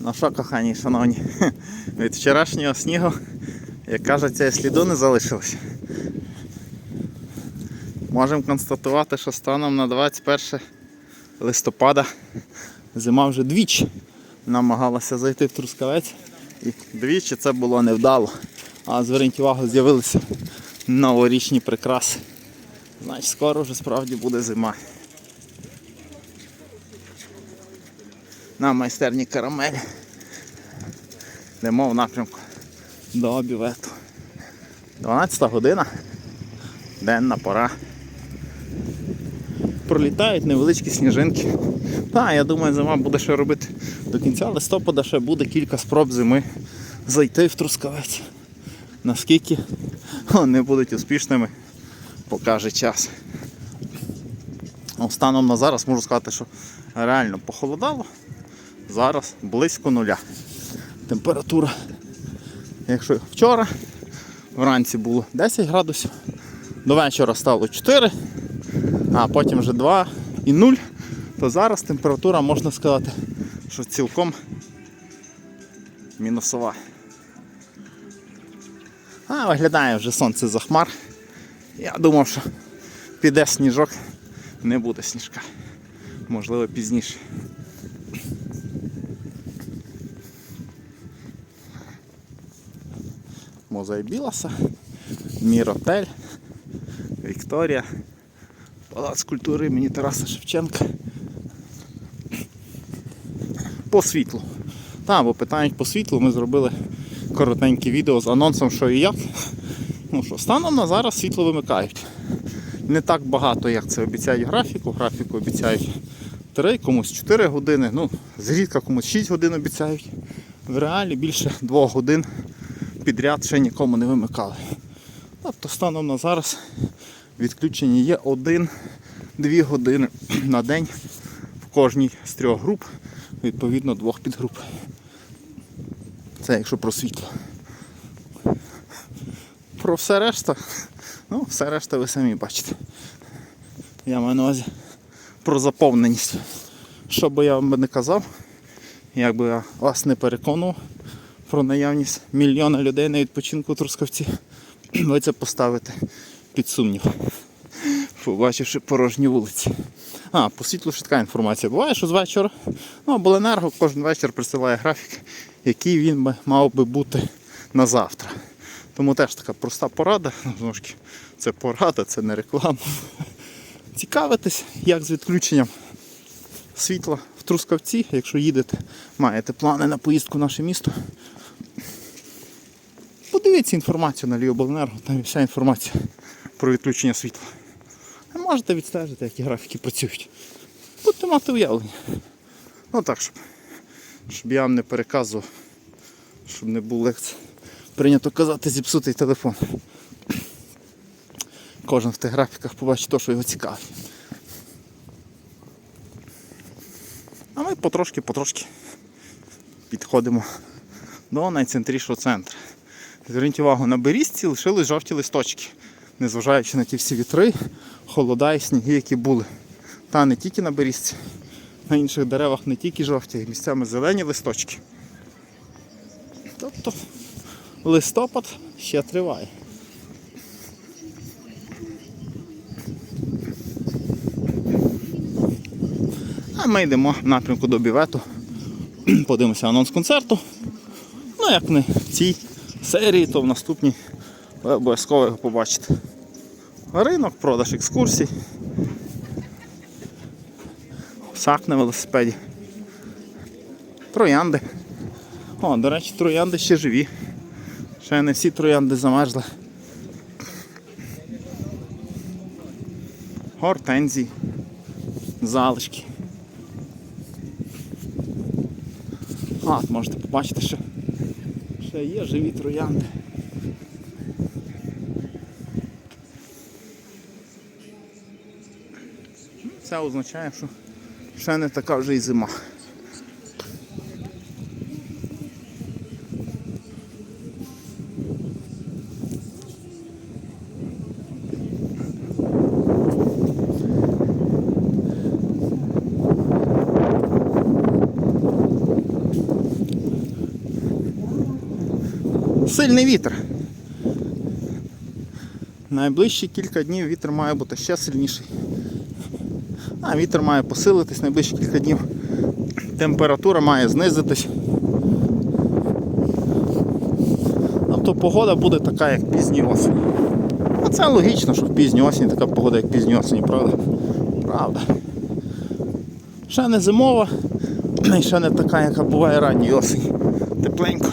Ну що, кохані, шановні, від вчорашнього снігу, як кажеться, сліду не залишилось. Можемо констатувати, що станом на 21 листопада зима вже двічі намагалася зайти в Трускавець. І двічі це було невдало. А зверніть увагу, з'явилися новорічні прикраси. Значить, скоро вже справді буде зима. На майстерні карамель. Йдемо в напрямку до обівету. 12 година. Денна пора. Пролітають невеличкі сніжинки. Так, я думаю, зима буде ще робити до кінця листопада ще буде кілька спроб зими зайти в Трускавець. Наскільки вони будуть успішними, покаже час. Ну, Станом на зараз можу сказати, що реально похолодало. Зараз близько нуля. Температура. Якщо вчора вранці було 10 градусів, до вечора стало 4, а потім вже 2 і 0, то зараз температура можна сказати, що цілком мінусова. А виглядає вже сонце за хмар. Я думав, що піде сніжок, не буде сніжка. Можливо, пізніше. Музей Біласа, Міротель, Вікторія, Палац культури імені Тараса Шевченка. По світлу. Та, бо питають по світлу, ми зробили коротеньке відео з анонсом, що і як. Ну що, станом на зараз світло вимикають. Не так багато, як це обіцяють графіку. Графіку обіцяють 3, комусь 4 години, ну, зрідка комусь 6 годин обіцяють. В реалі більше 2 годин підряд ще нікому не вимикали. Тобто станом на зараз відключення є 1-2 години на день в кожній з трьох груп, відповідно двох підгруп. Це якщо про світло. Про все решта, ну, все решта ви самі бачите. Я маю на увазі про заповненість. Що би я вам не казав, як би я вас не переконував про наявність мільйона людей на відпочинку у Трускавці, ви це поставите під сумнів, побачивши порожні вулиці. А, по світлу ще така інформація. Буває, що з вечора, ну, обленерго кожен вечір присилає графік, який він би мав би бути на завтра. Тому теж така проста порада. Знову це порада, це не реклама. Цікавитись, як з відключенням світла Трускавці, якщо їдете, маєте плани на поїздку в наше місто. Подивіться інформацію на Львівобленерго, там вся інформація про відключення світла. Можете відстежити, які графіки працюють. Будете мати уявлення. Ну так, щоб, щоб я вам не переказував, щоб не було як прийнято казати зіпсутий телефон. Кожен в тих графіках побачить те, що його цікавить. А ми потрошки-потрошки підходимо до найцентрішого центру. Зверніть увагу, на берізці лишились жовті листочки, незважаючи на ті всі вітри, холода і сніги, які були. Та не тільки на берізці, на інших деревах не тільки жовті, місцями зелені листочки. Тобто листопад ще триває. Ми йдемо в напрямку до бівету. Подивимося анонс концерту. Ну, як не в цій серії, то в наступній ви обов'язково його побачите. Ринок, продаж екскурсій. Сак на велосипеді. Троянди. О, до речі, троянди ще живі. Ще не всі троянди замерзли. Гортензії. Залишки. А, от можете побачити, що ще є живі троянди. Це означає, що ще не така вже і зима. Сильний вітер. Найближчі кілька днів вітер має бути ще сильніший. А вітер має посилитись найближчі кілька днів. Температура має знизитись. Тобто погода буде така, як пізній осінь. А це логічно, що в пізній осінь така погода, як пізній осінь, правда? Правда. Ще не зимова, ще не така, яка буває ранньої осінь. Тепленько.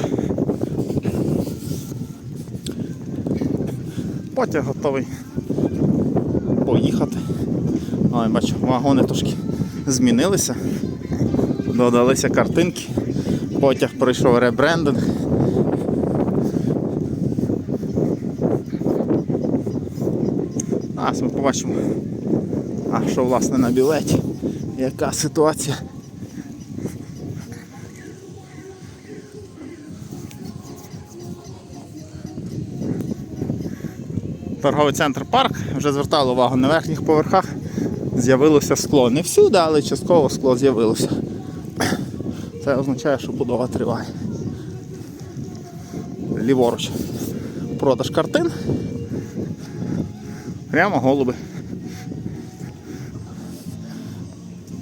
Потяг готовий поїхати. Але бачу, вагони трошки змінилися. Додалися картинки. Потяг пройшов ребрендинг. Зараз ми побачимо, а що власне на білеті, яка ситуація. Торговий центр парк вже звертали увагу на верхніх поверхах. З'явилося скло. Не всюди, але частково скло з'явилося. Це означає, що будова триває. Ліворуч. Продаж картин. Прямо голуби.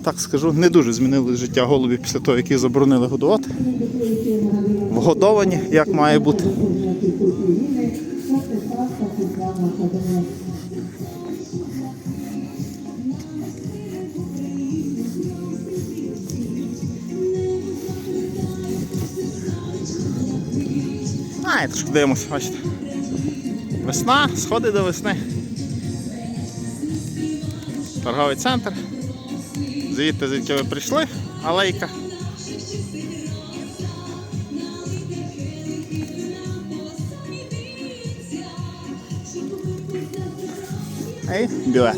Так скажу, не дуже змінили життя голубів після того, як їх заборонили годувати. Вгодовані, як має бути. А, і трошки дивимося, бачите. Весна, сходи до весни. Торговий центр. Звідти, звідки ви прийшли, алейка. Hej, білет.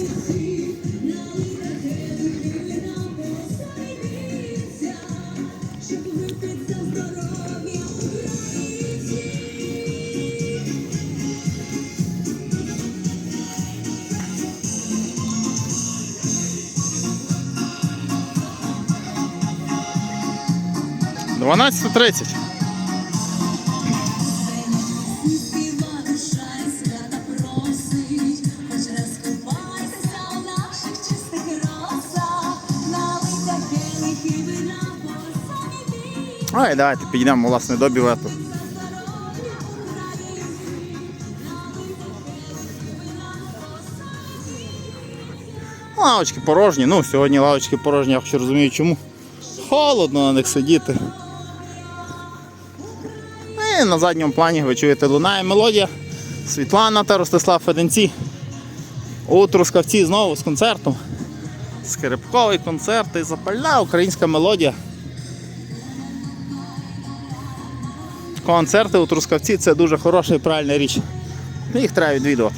Дванадцять тридцять. Самі Ой, давайте підійдемо власне до білету. Лавочки порожні. Ну, сьогодні лавочки порожні, я ще розумію чому. Холодно на них сидіти. І на задньому плані ви чуєте лунає мелодія. Світлана та Ростислав Феденці. У Трускавці знову з концертом. Скрипковий концерт і запальна українська мелодія. Концерти у Трускавці це дуже хороша і правильна річ. Їх треба відвідувати.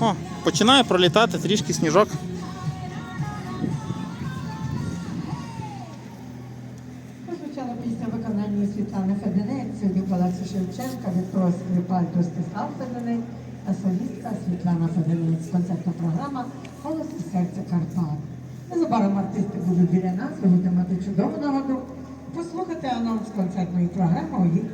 О, починає пролітати трішки сніжок. Шевченка, Віктор Скрипаль Достислав Феденець, а солістка Світлана Феденець. Концертна програма Голос і серце Карпат. Незабаром артисти будуть біля нас, ви мати чудову нагоду послухати анонс концертної програми у їх.